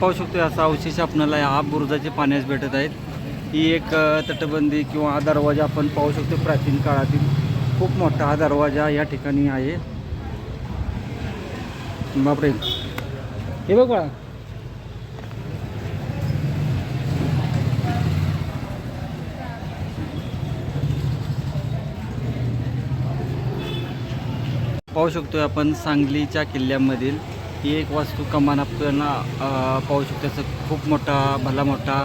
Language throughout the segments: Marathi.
पाहू शकतो असा अवशेष आपल्याला या बुरुजाचे पाण्यास भेटत आहेत. ही एक तटबंदी किंवा हा दरवाजा आपण पाहू शकतो प्राचीन काळातील खूप मोठा हा दरवाजा या ठिकाणी आहे. बापरे. हे बघ बाळा. पाहू शकतोय आपण सांगलीच्या किल्ल्यामधील ही एक वास्तू कमान आपल्याला पाहू शकतो. असं खूप मोठा भला मोठा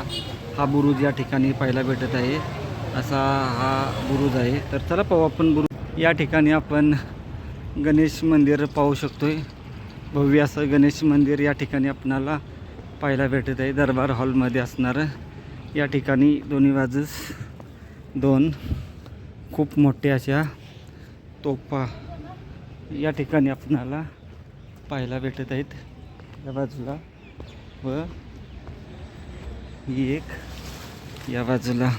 हा बुरुज या ठिकाणी पाहायला भेटत आहे. असा हा बुरुज आहे. तर चला पाहू आपण बुरुज. या ठिकाणी आपण गणेश मंदिर पाहू शकतोय. भव्य असं गणेश मंदिर या ठिकाणी आपणाला पाहायला भेटत आहे. दरबार हॉलमध्ये असणारं. या ठिकाणी दोन्ही बाजूस दोन खूप मोठ्या अशा तोफा या ठिकाणी आपणाला पाहायला भेटत आहेत. या बाजूला. व ही एक या बाजूला.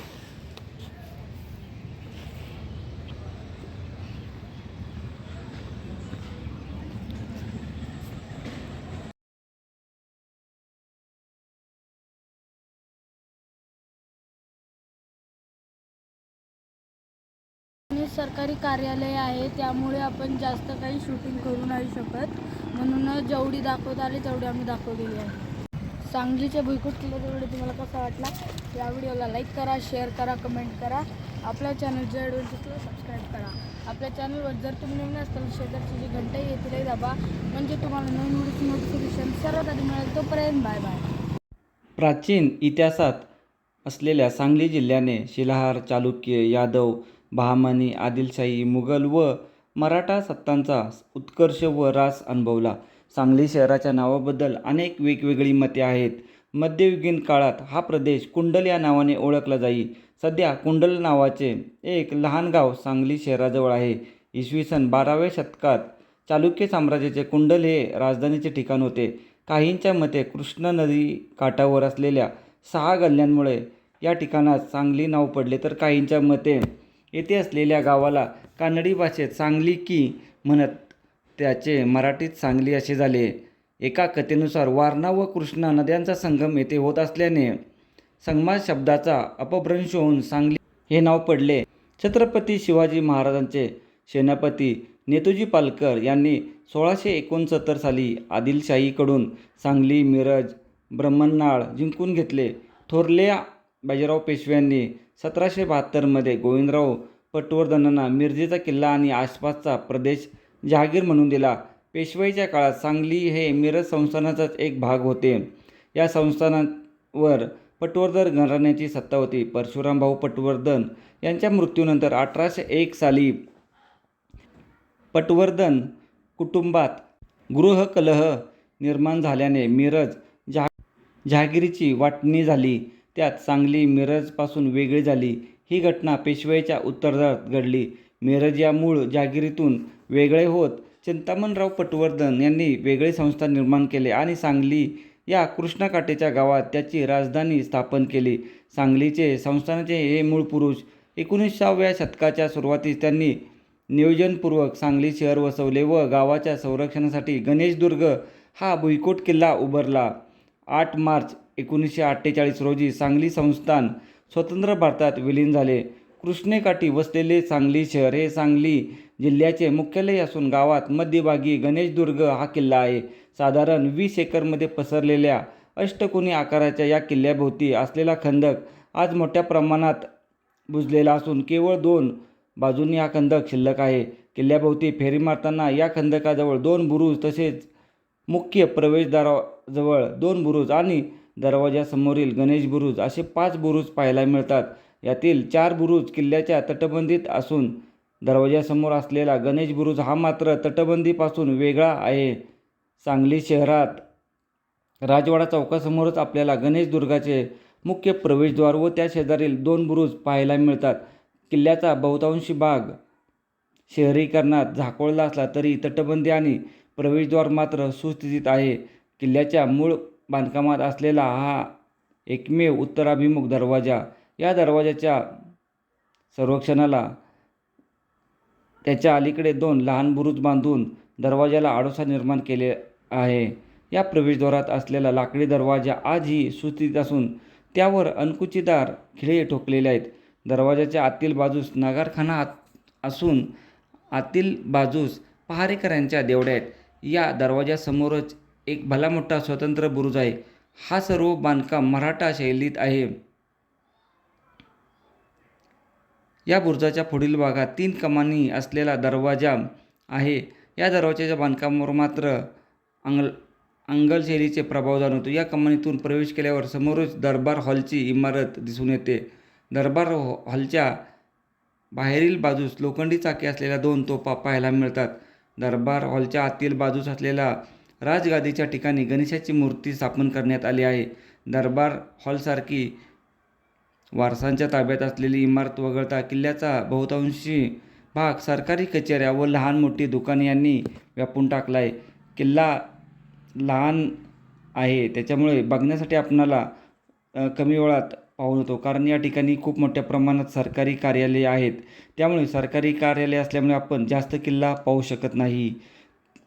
सरकारी कार्यालय आहे त्यामुळे आपण जास्त काही शूटिंग करू नाही शकत. म्हणून जेवढी दाखवत आली तेवढी आम्ही दाखवलेली आहे. सांगलीच्या भुईकूट किल्ल्याचा व्हिडिओ तुम्हाला कसा वाटला? या व्हिडिओला लाईक करा शेअर करा कमेंट करा. आपल्या चॅनलच्या ॲडव्हेंचर्सला सबस्क्राईब करा. आपल्या चॅनलवर जर तुम्ही नवीन असाल शेजारची जी घंटा येते नाही दाबा. म्हणजे तुम्हाला नवीन व्हिडिओची नोटिफिकेशन सर्वात आधी मिळेल तोपर्यंत बाय बाय प्राचीन इतिहासात असलेल्या सांगली जिल्ह्याने शिलाहार चालुक्य यादव बहामनी आदिलशाही मुघल व मराठा सत्तांचा उत्कर्ष व रास अनुभवला. सांगली शहराच्या नावाबद्दल अनेक वेगवेगळी मते आहेत. मध्ययुगीन काळात हा प्रदेश कुंडल या नावाने ओळखला जाई सध्या कुंडल नावाचे एक लहान गाव सांगली शहराजवळ आहे. इसवी सन बाराव्या शतकात चालुक्य साम्राज्याचे कुंडल हे राजधानीचे ठिकाण होते. काहींच्या मते कृष्णा नदी काठावर असलेल्या सहा गल्ल्यांमुळे या ठिकाणात सांगली नाव पडले तर काहींच्या मते येथे असलेल्या गावाला कानडी भाषेत सांगली की म्हणत त्याचे मराठीत सांगली असे झाले. एका कथेनुसार वारणा व कृष्णा नद्यांचा संगम येथे होत असल्याने संगमा शब्दाचा अपभ्रंश होऊन सांगली हे नाव पडले. छत्रपती शिवाजी महाराजांचे सेनापती नेतुजी पालकर यांनी सोळाशे एकोणसत्तर साली आदिलशाहीकडून सांगली मिरज ब्रह्मनाळ जिंकून घेतले. थोरल्या बाजीराव पेशव्यांनी सतराशे बहात्तरमध्ये गोविंदराव पटवर्धनांना मिरजेचा किल्ला आणि आसपासचा प्रदेश जहागीर म्हणून दिला. पेशवाईच्या काळात सांगली हे मिरज संस्थानाचाच एक भाग होते. या संस्थानावर पटवर्धन घराण्याची सत्ता होती. परशुरामभाऊ पटवर्धन यांच्या मृत्यूनंतर अठराशे एक साली पटवर्धन कुटुंबात गृहकलह निर्माण झाल्याने मिरज जहा जहागिरीची वाटणी झाली. त्यात सांगली मिरजपासून वेगळी झाली. ही घटना पेशवाईच्या उत्तरार्धात घडली. मिरज या मूळ जागिरीतून वेगळे होत चिंतामणराव पटवर्धन यांनी वेगळे संस्था निर्माण केले आणि सांगली या कृष्णाकाठेच्या गावात त्याची राजधानी स्थापन केली. सांगलीचे संस्थानाचे हे मूळ पुरुष एकोणीसाव्या शतकाच्या सुरुवातीस त्यांनी नियोजनपूर्वक सांगली शहर वसवले व गावाच्या संरक्षणासाठी गणेशदुर्ग हा भुईकोट किल्ला उभारला. आठ मार्च एकोणीसशे अठ्ठेचाळीस रोजी सांगली संस्थान स्वतंत्र भारतात विलीन झाले. कृष्णेकाठी वसलेले सांगली शहर हे सांगली जिल्ह्याचे मुख्यालय असून गावात मध्यभागी गणेशदुर्ग हा किल्ला आहे. साधारण वीस एकरमध्ये पसरलेल्या अष्टकोनी आकाराच्या या किल्ल्याभोवती असलेला खंदक आज मोठ्या प्रमाणात बुजलेला असून केवळ दोन बाजूंनी हा खंदक शिल्लक आहे. किल्ल्याभोवती फेरी मारताना या खंदकाजवळ दोन बुरुज तसेच मुख्य प्रवेशद्वाराजवळ दोन बुरुज आणि दरवाजासमोरील गणेश बुरुज असे पाच बुरुज पाहायला मिळतात. यातील चार बुरुज किल्ल्याच्या तटबंदीत असून दरवाजासमोर असलेला गणेश बुरुज हा मात्र तटबंदीपासून वेगळा आहे. सांगली शहरात राजवाडा चौकासमोरच आपल्याला गणेशदुर्गाचे मुख्य प्रवेशद्वार व त्या शेजारील दोन बुरुज पाहायला मिळतात. किल्ल्याचा बहुतांशी भाग शहरीकरणात झाकोळला असला तरी तटबंदी आणि प्रवेशद्वार मात्र सुस्थितीत आहे. किल्ल्याच्या मूळ बांधकामात असलेला हा एकमेव उत्तराभिमुख दरवाजा या दरवाजाच्या संरक्षणाला त्याच्या अलीकडे दोन लहान बुरुज बांधून दरवाजाला आडोसा निर्माण केले आहे. या प्रवेशद्वारात असलेला लाकडी दरवाजा आजही सुस्थित असून त्यावर अणकुचीदार खिळे ठोकलेले आहेत. दरवाजाच्या आतील बाजूस नगारखाना असून आतील बाजूस पहारेकरांच्या देवड्या आहेत. या दरवाजासमोरच एक भला मोठा स्वतंत्र बुरुज आहे. हा सर्व बांधकाम मराठा शैलीत आहे. या बुरुजाच्या पुढील भागात तीन कमानी असलेला दरवाजा आहे. या दरवाजाच्या बांधकामावर मात्र अंगल अंगल शैलीचे प्रभाव जाणवतो. या कमानीतून प्रवेश केल्यावर समोरच दरबार हॉलची इमारत दिसून येते. दरबार हॉलच्या बाहेरील बाजूस लोखंडी चाके असलेल्या दोन तोफा पाहायला मिळतात. दरबार हॉलच्या आतील बाजूस असलेला राजगादीच्या ठिकाणी गणेशाची मूर्ती स्थापन करण्यात आली आहे. दरबार हॉलसारखी वारसांच्या ताब्यात असलेली इमारत वगळता किल्ल्याचा बहुतांशी भाग सरकारी कचेऱ्या व लहान मोठी दुकाने यांनी व्यापून टाकला आहे. किल्ला लहान आहे त्याच्यामुळे बघण्यासाठी आपणाला कमी वेळात पाहून होतो कारण या ठिकाणी खूप मोठ्या प्रमाणात सरकारी कार्यालये आहेत. त्यामुळे सरकारी कार्यालय असल्यामुळे आपण जास्त किल्ला पाहू शकत नाही.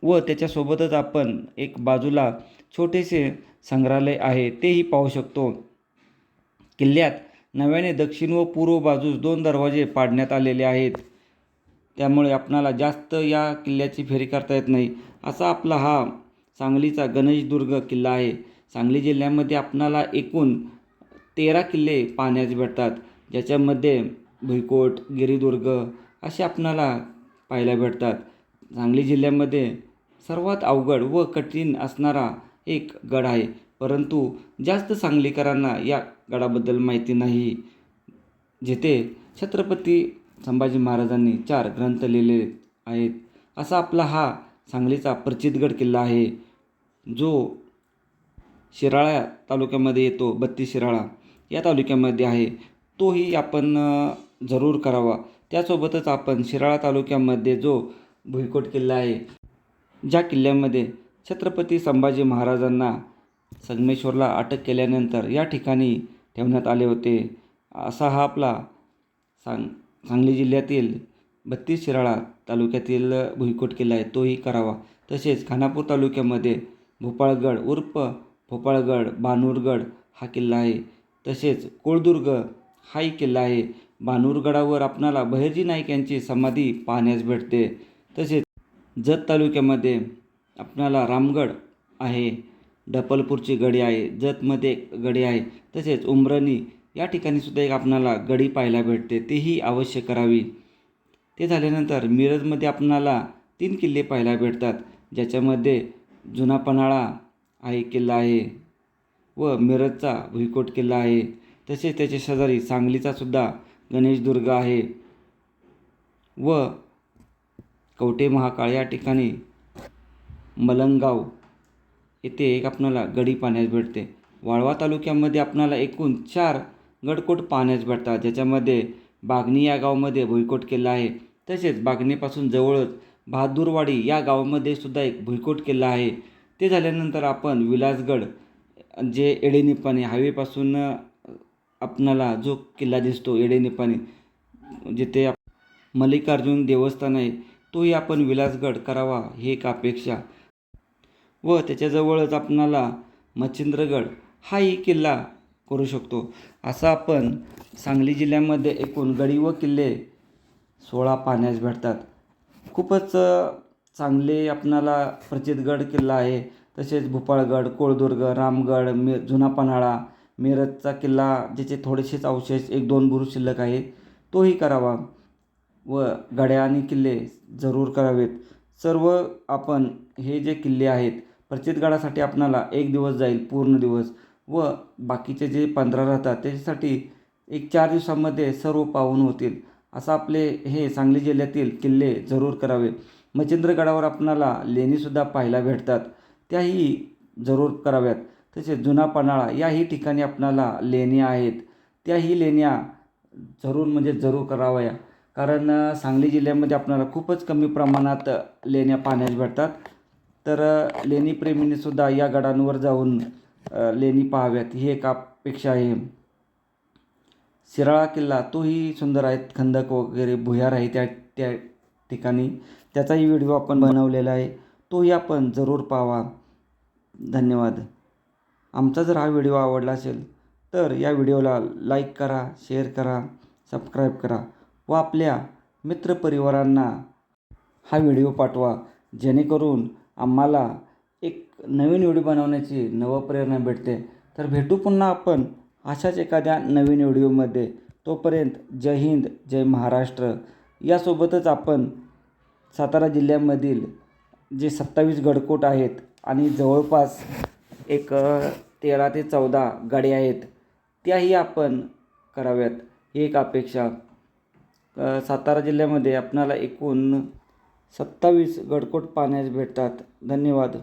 व त्याच्यासोबतच आपण एक बाजूला छोटेसे संग्रहालय आहे तेही पाहू शकतो. किल्ल्यात नव्याने दक्षिण व पूर्व बाजूस दोन दरवाजे पाडण्यात आलेले आहेत. त्यामुळे आपणाला जास्त या किल्ल्याची फेरी करता येत नाही असा आपला हा सांगलीचा गणेशदुर्ग किल्ला आहे. सांगली जिल्ह्यामध्ये आपणाला एकूण तेरा किल्ले पाहण्यास भेटतात ज्याच्यामध्ये भुईकोट गिरिदुर्ग असे आपणाला पाहायला भेटतात. सांगली जिल्ह्यामध्ये सर्वात अवघड व कठीण असणारा एक गड आहे. परंतु जास्त सांगलीकरांना या गडाबद्दल माहिती नाही. जेथे छत्रपती संभाजी महाराजांनी चार ग्रंथ लिहिले आहेत असा आपला हा सांगलीचा प्रचितगड किल्ला आहे. जो शिराळा तालुक्यामध्ये येतो बत्तीस शिराळा या तालुक्यामध्ये आहे. तोही आपण जरूर करावा. त्यासोबतच आपण शिराळा तालुक्यामध्ये जो भुईकोट किल्ला आहे ज्या किल्ल्यामध्ये छत्रपती संभाजी महाराजांना संगमेश्वरला अटक केल्यानंतर या ठिकाणी ठेवण्यात आले होते असा हा आपला सांग सांगली जिल्ह्यातील बत्तीस शिराळा तालुक्यातील भुईकोट किल्ला आहे तोही करावा. तसेच खानापूर तालुक्यामध्ये भोपाळगड उर्फ भोपाळगड बानूरगड हा किल्ला आहे. तसेच कोळदुर्ग हाही किल्ला आहे. बानूरगडावर आपणाला बहिर्जी नाईक यांची समाधी पाहण्यास भेटते. तसेच जत तालुक्यामध्ये आपणाला रामगड आहे डपलपूरची गडी आहे जतमध्ये गडी आहे तसेच उमरणी या ठिकाणी सुद्धा एक आपणाला गडी पाहायला भेटते तीही अवश्य करावी. ते झाल्यानंतर मिरजमध्ये आपणाला तीन किल्ले पाहायला भेटतात ज्याच्यामध्ये जुना पन्हाळा आहे किल्ला आहे व मिरजचा भुईकोट किल्ला आहे तसेच त्याच्या शेजारी सांगलीचा सुद्धा गणेशदुर्ग आहे व कवठे महाकाळ या ठिकाणी मलंगाव येथे एक आपणाला गडी पाहण्यास भेटते. वाळवा तालुक्यामध्ये आपणाला एकूण चार गडकोट पाहण्यास भेटतात ज्याच्यामध्ये बागणी या गावामध्ये भुईकोट किल्ला आहे. तसेच बागणीपासून जवळच बहादूरवाडी या गावामध्ये सुद्धा एक भुईकोट किल्ला आहे. ते झाल्यानंतर आपण विलासगड जे एडेनिपाणी हायवेपासून आपणाला जो किल्ला दिसतो एडेनिपाणी जिथे मल्लिकार्जुन देवस्थान आहे तोही आपण विलासगड करावा ही एक अपेक्षा. व त्याच्याजवळच आपणाला मच्छिंद्रगड हाही किल्ला करू शकतो. असा आपण सांगली जिल्ह्यामध्ये एकूण गडी व किल्ले सोळा पाहण्यास भेटतात. खूपच चांगले आपणाला प्रचितगड किल्ला आहे. तसेच भोपाळगड कोळदुर्ग रामगड मे जुना पन्हाळा मिरजचा किल्ला ज्याचे थोडेसेच अवशेष एक दोन बुरुज शिल्लक आहेत तोही करावा. व गड्या आणि किल्ले जरूर करावेत. सर्व आपण हे जे किल्ले आहेत प्रचितगडासाठी आपणाला एक दिवस जाईल पूर्ण दिवस. व बाकीचे जे पंधरा राहतात त्याच्यासाठी एक चार दिवसामध्ये सर्व पाहून होतील. असं आपले हे सांगली जिल्ह्यातील किल्ले जरूर करावे मच्छिंद्रगडावर आपणाला लेणीसुद्धा पाहायला भेटतात. त्याही जरूर कराव्यात. तसेच जुना पन्हाळा याही ठिकाणी आपणाला लेण्या आहेत. त्याही लेण्या जरूर म्हणजे जरूर कराव्या. कारण सांगली जिल्ह्यामध्ये आपल्याला खूपच कमी प्रमाणात लेण्या पाहण्यास भेटतात. तर लेणीप्रेमींनीसुद्धा सुद्धा या गडांवर जाऊन लेणी पाहाव्यात ही एक अपेक्षा आहे. शिराळा किल्ला तोही सुंदर आहे खंदक वगैरे भुयार आहे त्या त्या ठिकाणी. त्याचाही व्हिडिओ आपण बनवलेला आहे तोही आपण जरूर पाहावा. धन्यवाद. आमचा जर हा व्हिडिओ आवडला असेल तर या व्हिडिओला लाईक करा शेअर करा सबस्क्राईब करा. व आपल्या मित्रपरिवारांना हा व्हिडिओ पाठवा जेणेकरून आम्हाला एक नवीन व्हिडिओ बनवण्याची नवप्रेरणा भेटते. तर भेटू पुन्हा आपण अशाच एखाद्या नवीन व्हिडिओमध्ये. तोपर्यंत जय हिंद जय महाराष्ट्र. यासोबतच आपण सातारा जिल्ह्यामधील जे सत्तावीस गडकोट आहेत आणि जवळपास एक तेरा ते चौदा गाड्या आहेत त्याही आपण कराव्यात. ही एक अपेक्षा. सातारा जिल्ह्यामध्ये आपणाला एकूण सत्तावीस गडकोट पाहण्यास भेटतात. धन्यवाद.